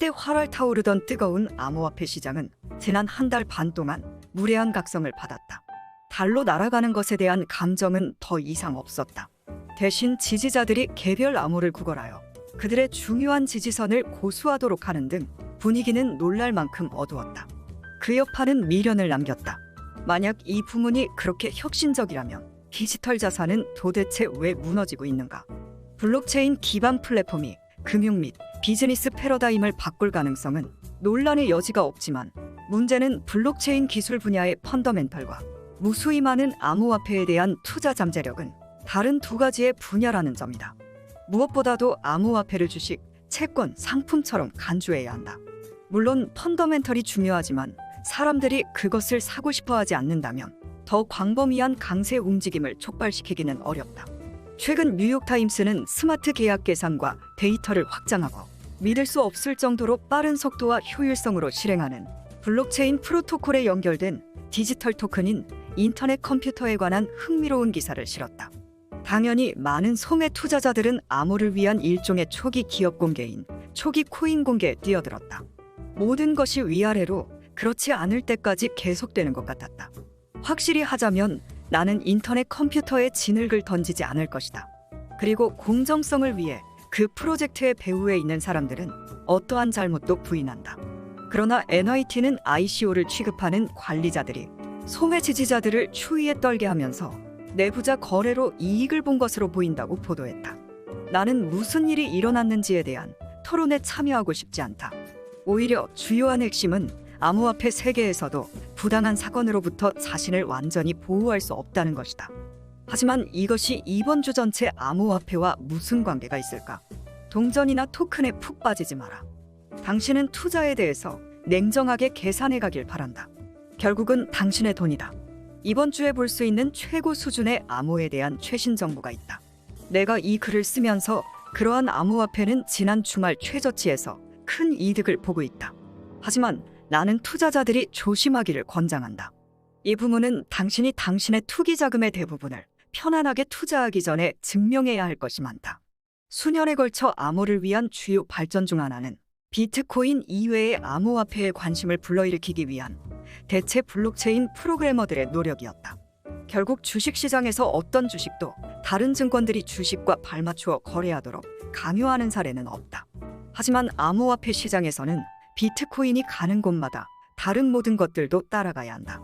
한때 활활 타오르던 뜨거운 암호화폐 시장은 지난 한 달 반 동안 무례한 각성을 받았다. 달로 날아가는 것에 대한 감정은 더 이상 없었다. 대신 지지자들이 개별 암호를 구걸하여 그들의 중요한 지지선을 고수하도록 하는 등 분위기는 놀랄 만큼 어두웠다. 그 여파는 미련을 남겼다. 만약 이 부문이 그렇게 혁신적이라면 디지털 자산은 도대체 왜 무너지고 있는가? 블록체인 기반 플랫폼이 금융 및 비즈니스 패러다임을 바꿀 가능성은 논란의 여지가 없지만 문제는 블록체인 기술 분야의 펀더멘털과 무수히 많은 암호화폐에 대한 투자 잠재력은 다른 두 가지의 분야라는 점이다. 무엇보다도 암호화폐를 주식, 채권, 상품처럼 간주해야 한다. 물론 펀더멘털이 중요하지만 사람들이 그것을 사고 싶어 하지 않는다면 더 광범위한 강세 움직임을 촉발시키기는 어렵다. 최근 뉴욕타임스는 스마트 계약 계산과 데이터를 확장하고 믿을 수 없을 정도로 빠른 속도와 효율성으로 실행하는 블록체인 프로토콜에 연결된 디지털 토큰인 인터넷 컴퓨터에 관한 흥미로운 기사를 실었다. 당연히 많은 소매 투자자들은 암호를 위한 일종의 초기 기업 공개인 초기 코인 공개에 뛰어들었다. 모든 것이 위아래로 그렇지 않을 때까지 계속되는 것 같았다. 확실히 하자면 나는 인터넷 컴퓨터에 진흙을 던지지 않을 것이다. 그리고 공정성을 위해 그 프로젝트의 배후에 있는 사람들은 어떠한 잘못도 부인한다. 그러나 NIT는 ICO를 취급하는 관리자들이 소매 지지자들을 추위에 떨게 하면서 내부자 거래로 이익을 본 것으로 보인다고 보도했다. 나는 무슨 일이 일어났는지에 대한 토론에 참여하고 싶지 않다. 오히려 주요한 핵심은 암호화폐 세계에서도 부당한 사건으로부터 자신을 완전히 보호할 수 없다는 것이다. 하지만 이것이 이번 주 전체 암호화폐와 무슨 관계가 있을까? 동전이나 토큰에 푹 빠지지 마라. 당신은 투자에 대해서 냉정하게 계산해 가길 바란다. 결국은 당신의 돈이다. 이번 주에 볼 수 있는 최고 수준의 암호에 대한 최신 정보가 있다. 내가 이 글을 쓰면서 그러한 암호화폐는 지난 주말 최저치에서 큰 이득을 보고 있다. 하지만 나는 투자자들이 조심하기를 권장한다. 이 부분은 당신이 당신의 투기 자금의 대부분을 편안하게 투자하기 전에 증명해야 할 것이 많다. 수년에 걸쳐 암호를 위한 주요 발전 중 하나는 비트코인 이외의 암호화폐에 관심을 불러일으키기 위한 대체 블록체인 프로그래머들의 노력이었다. 결국 주식시장에서 어떤 주식도 다른 증권들이 주식과 발맞추어 거래하도록 강요하는 사례는 없다. 하지만 암호화폐 시장에서는 비트코인이 가는 곳마다 다른 모든 것들도 따라가야 한다.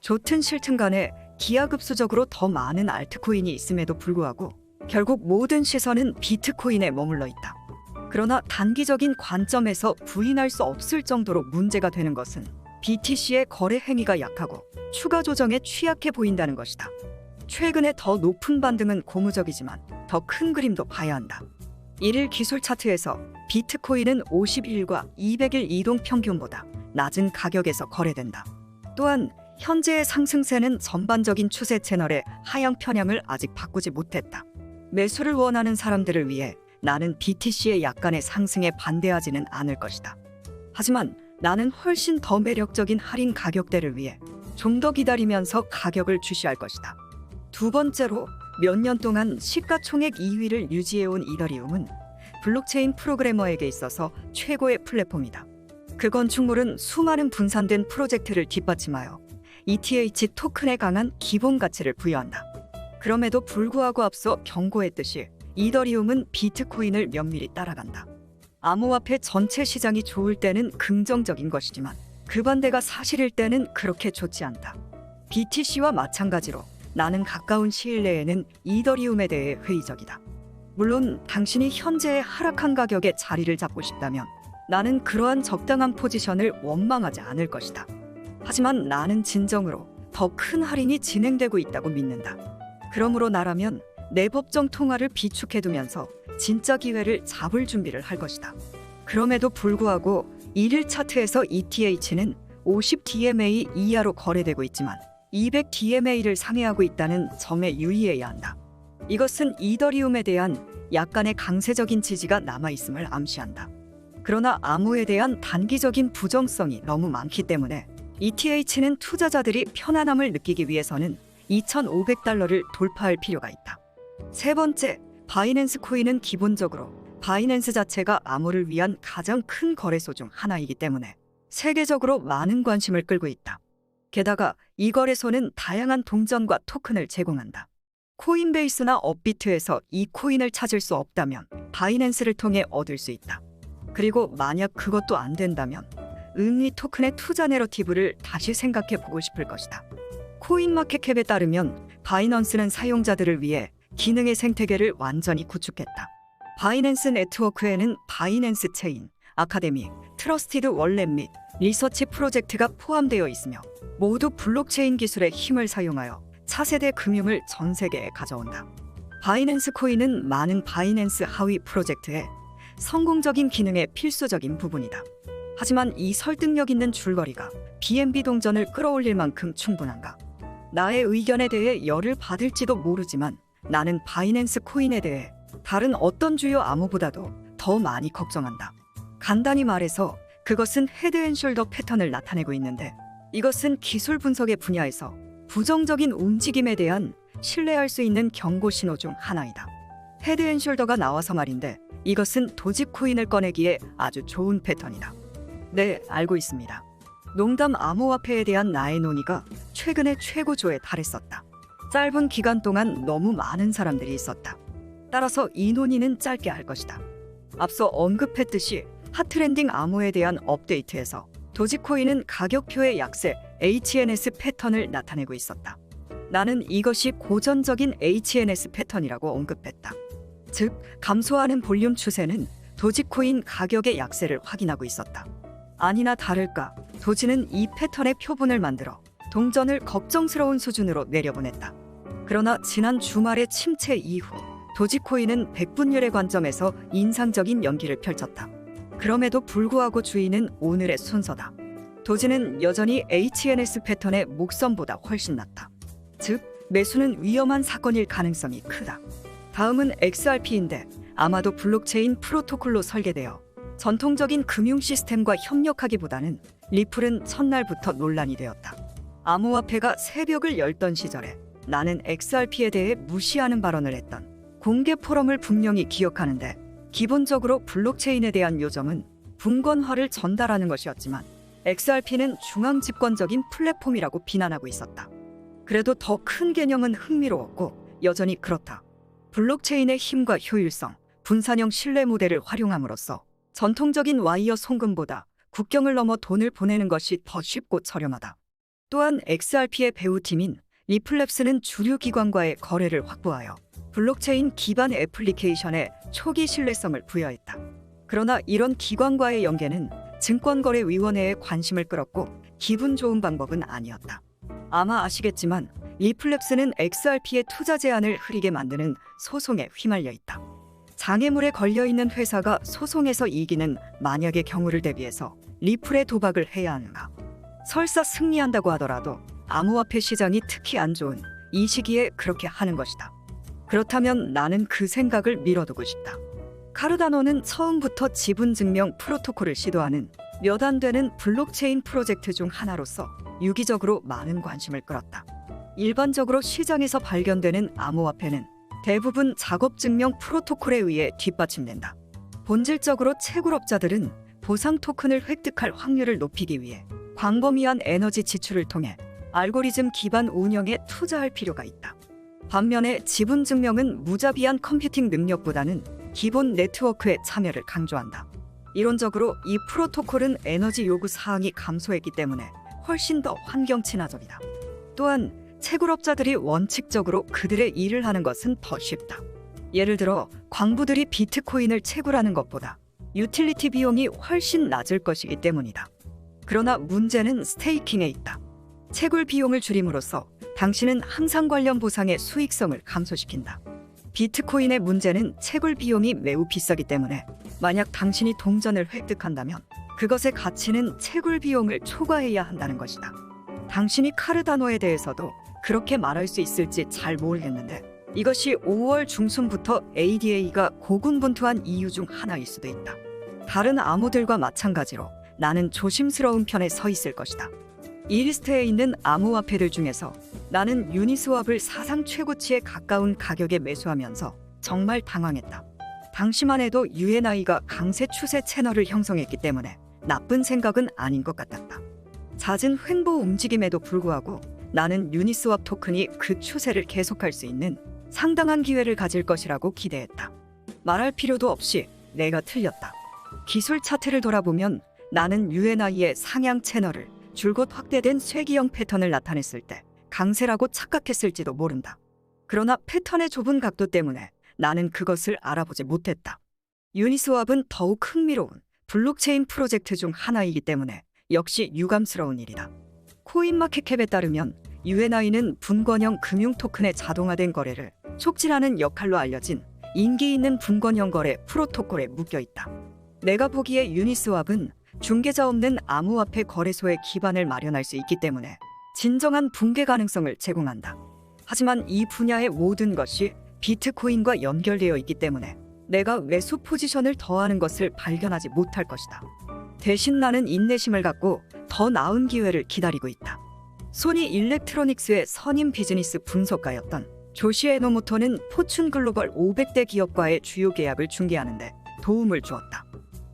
좋든 싫든 간에 기하급수적으로 더 많은 알트코인이 있음에도 불구하고 결국 모든 시선은 비트코인에 머물러 있다. 그러나 단기적인 관점에서 부인할 수 없을 정도로 문제가 되는 것은 BTC의 거래 행위가 약하고 추가 조정에 취약해 보인다는 것이다. 최근에 더 높은 반등은 고무적이지만 더 큰 그림도 봐야 한다. 일일 기술 차트에서 비트코인은 50일과 200일 이동 평균보다 낮은 가격에서 거래된다. 또한 현재의 상승세는 전반적인 추세 채널의 하향 편향을 아직 바꾸지 못했다. 매수를 원하는 사람들을 위해 나는 BTC의 약간의 상승에 반대하지는 않을 것이다. 하지만 나는 훨씬 더 매력적인 할인 가격대를 위해 좀 더 기다리면서 가격을 주시할 것이다. 두 번째로 몇 년 동안 시가총액 2위를 유지해온 이더리움은 블록체인 프로그래머에게 있어서 최고의 플랫폼이다. 그 건축물은 수많은 분산된 프로젝트를 뒷받침하여 ETH 토큰에 강한 기본 가치를 부여한다. 그럼에도 불구하고 앞서 경고했듯이 이더리움은 비트코인을 면밀히 따라간다. 암호화폐 전체 시장이 좋을 때는 긍정적인 것이지만 그 반대가 사실일 때는 그렇게 좋지 않다. BTC와 마찬가지로 나는 가까운 시일 내에는 이더리움에 대해 회의적이다. 물론 당신이 현재의 하락한 가격에 자리를 잡고 싶다면 나는 그러한 적당한 포지션을 원망하지 않을 것이다. 하지만 나는 진정으로 더 큰 할인이 진행되고 있다고 믿는다. 그러므로 나라면 내 법정 통화를 비축해두면서 진짜 기회를 잡을 준비를 할 것이다. 그럼에도 불구하고 일일 차트에서 ETH는 50 DMA 이하로 거래되고 있지만 200 DMA를 상회하고 있다는 점에 유의해야 한다. 이것은 이더리움에 대한 약간의 강세적인 지지가 남아 있음을 암시한다. 그러나 암호에 대한 단기적인 부정성이 너무 많기 때문에 ETH는 투자자들이 편안함을 느끼기 위해서는 2,500달러를 돌파할 필요가 있다. 세 번째, 바이낸스 코인은 기본적으로 바이낸스 자체가 암호를 위한 가장 큰 거래소 중 하나이기 때문에 세계적으로 많은 관심을 끌고 있다. 게다가 이 거래소는 다양한 동전과 토큰을 제공한다. 코인베이스나 업비트에서 이 코인을 찾을 수 없다면 바이낸스를 통해 얻을 수 있다. 그리고 만약 그것도 안 된다면 은리 토큰의 투자 내러티브를 다시 생각해 보고 싶을 것이다. 코인마켓캡에 따르면 바이넌스는 사용자들을 위해 기능의 생태계를 완전히 구축했다. 바이낸스 네트워크에는 바이낸스 체인, 아카데미, 트러스티드 월렛 및 리서치 프로젝트가 포함되어 있으며 모두 블록체인 기술의 힘을 사용하여 차세대 금융을 전 세계에 가져온다. 바이낸스 코인은 많은 바이낸스 하위 프로젝트에 성공적인 기능의 필수적인 부분이다. 하지만 이 설득력 있는 줄거리가 BNB 동전을 끌어올릴 만큼 충분한가? 나의 의견에 대해 열을 받을지도 모르지만 나는 바이낸스 코인에 대해 다른 어떤 주요 암호보다도 더 많이 걱정한다. 간단히 말해서 그것은 헤드앤숄더 패턴을 나타내고 있는데 이것은 기술 분석의 분야에서 부정적인 움직임에 대한 신뢰할 수 있는 경고 신호 중 하나이다. 헤드앤숄더가 나와서 말인데 이것은 도지코인을 꺼내기에 아주 좋은 패턴이다. 네, 알고 있습니다. 농담 암호화폐에 대한 나의 논의가 최근에 최고조에 달했었다. 짧은 기간 동안 너무 많은 사람들이 있었다. 따라서 이 논의는 짧게 할 것이다. 앞서 언급했듯이 핫트렌딩 암호에 대한 업데이트에서 도지코인은 가격표의 약세 HNS 패턴을 나타내고 있었다. 나는 이것이 고전적인 HNS 패턴이라고 언급했다. 즉, 감소하는 볼륨 추세는 도지코인 가격의 약세를 확인하고 있었다. 아니나 다를까, 도지는 이 패턴의 표본을 만들어 동전을 걱정스러운 수준으로 내려보냈다. 그러나 지난 주말의 침체 이후 도지코인은 백분율의 관점에서 인상적인 연기를 펼쳤다. 그럼에도 불구하고 주의는 오늘의 순서다. 도지는 여전히 HNS 패턴의 목선보다 훨씬 낮다. 즉, 매수는 위험한 사건일 가능성이 크다. 다음은 XRP인데 아마도 블록체인 프로토콜로 설계되어 전통적인 금융 시스템과 협력하기보다는 리플은 첫날부터 논란이 되었다. 암호화폐가 새벽을 열던 시절에 나는 XRP에 대해 무시하는 발언을 했던 공개 포럼을 분명히 기억하는데 기본적으로 블록체인에 대한 요점은 분권화를 전달하는 것이었지만 XRP는 중앙 집권적인 플랫폼이라고 비난하고 있었다. 그래도 더 큰 개념은 흥미로웠고 여전히 그렇다. 블록체인의 힘과 효율성, 분산형 신뢰 모델을 활용함으로써 전통적인 와이어 송금보다 국경을 넘어 돈을 보내는 것이 더 쉽고 저렴하다. 또한 XRP의 배우팀인 리플랩스는 주류 기관과의 거래를 확보하여 블록체인 기반 애플리케이션에 초기 신뢰성을 부여했다. 그러나 이런 기관과의 연계는 증권거래위원회의 관심을 끌었고 기분 좋은 방법은 아니었다. 아마 아시겠지만 리플랩스는 XRP의 투자 제한을 흐리게 만드는 소송에 휘말려 있다. 장애물에 걸려 있는 회사가 소송에서 이기는 만약의 경우를 대비해서 리플의 도박을 해야 하는가? 설사 승리한다고 하더라도 암호화폐 시장이 특히 안 좋은 이 시기에 그렇게 하는 것이다. 그렇다면 나는 그 생각을 미뤄두고 싶다. 카르다노는 처음부터 지분 증명 프로토콜을 시도하는 몇 안 되는 블록체인 프로젝트 중 하나로서 유기적으로 많은 관심을 끌었다. 일반적으로 시장에서 발견되는 암호화폐는 대부분 작업 증명 프로토콜에 의해 뒷받침된다. 본질적으로 채굴업자들은 보상 토큰을 획득할 확률을 높이기 위해 광범위한 에너지 지출을 통해 알고리즘 기반 운영에 투자할 필요가 있다. 반면에 지분 증명은 무자비한 컴퓨팅 능력보다는 기본 네트워크의 참여를 강조한다. 이론적으로 이 프로토콜은 에너지 요구 사항이 감소했기 때문에 훨씬 더 환경 친화적이다. 또한 채굴업자들이 원칙적으로 그들의 일을 하는 것은 더 쉽다. 예를 들어 광부들이 비트코인을 채굴하는 것보다 유틸리티 비용이 훨씬 낮을 것이기 때문이다. 그러나 문제는 스테이킹에 있다. 채굴 비용을 줄임으로써 당신은 항상 관련 보상의 수익성을 감소시킨다. 비트코인의 문제는 채굴 비용이 매우 비싸기 때문에 만약 당신이 동전을 획득한다면 그것의 가치는 채굴 비용을 초과해야 한다는 것이다. 당신이 카르다노에 대해서도 그렇게 말할 수 있을지 잘 모르겠는데 이것이 5월 중순부터 ADA가 고군분투한 이유 중 하나일 수도 있다. 다른 암호들과 마찬가지로 나는 조심스러운 편에 서 있을 것이다. 이 리스트에 있는 암호화폐들 중에서 나는 유니스왑을 사상 최고치에 가까운 가격에 매수하면서 정말 당황했다. 당시만 해도 UNI가 강세 추세 채널을 형성했기 때문에 나쁜 생각은 아닌 것 같았다. 잦은 횡보 움직임에도 불구하고 나는 유니스왑 토큰이 그 추세를 계속할 수 있는 상당한 기회를 가질 것이라고 기대했다. 말할 필요도 없이 내가 틀렸다. 기술 차트를 돌아보면 나는 UNI의 상향 채널을 줄곧 확대된 쇠기형 패턴을 나타냈을 때 강세라고 착각했을지도 모른다. 그러나 패턴의 좁은 각도 때문에 나는 그것을 알아보지 못했다. 유니스왑은 더욱 흥미로운 블록체인 프로젝트 중 하나이기 때문에 역시 유감스러운 일이다. 코인마켓캡에 따르면 UNI는 분권형 금융 토큰의 자동화된 거래를 촉진하는 역할로 알려진 인기 있는 분권형 거래 프로토콜에 묶여 있다. 내가 보기에 유니스왑은 중개자 없는 암호화폐 거래소의 기반을 마련할 수 있기 때문에 진정한 붕괴 가능성을 제공한다. 하지만 이 분야의 모든 것이 비트코인과 연결되어 있기 때문에 내가 매수 포지션을 더하는 것을 발견하지 못할 것이다. 대신 나는 인내심을 갖고 더 나은 기회를 기다리고 있다. 소니 일렉트로닉스의 선임 비즈니스 분석가였던 조시 에노모토는 포춘 글로벌 500대 기업과의 주요 계약을 중개하는데 도움을 주었다.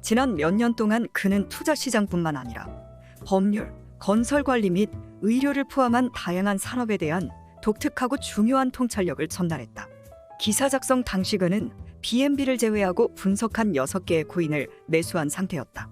지난 몇 년 동안 그는 투자 시장뿐만 아니라 법률, 건설 관리 및 의료를 포함한 다양한 산업에 대한 독특하고 중요한 통찰력을 전달했다. 기사 작성 당시 그는 BNB를 제외하고 분석한 6개의 코인을 매수한 상태였다.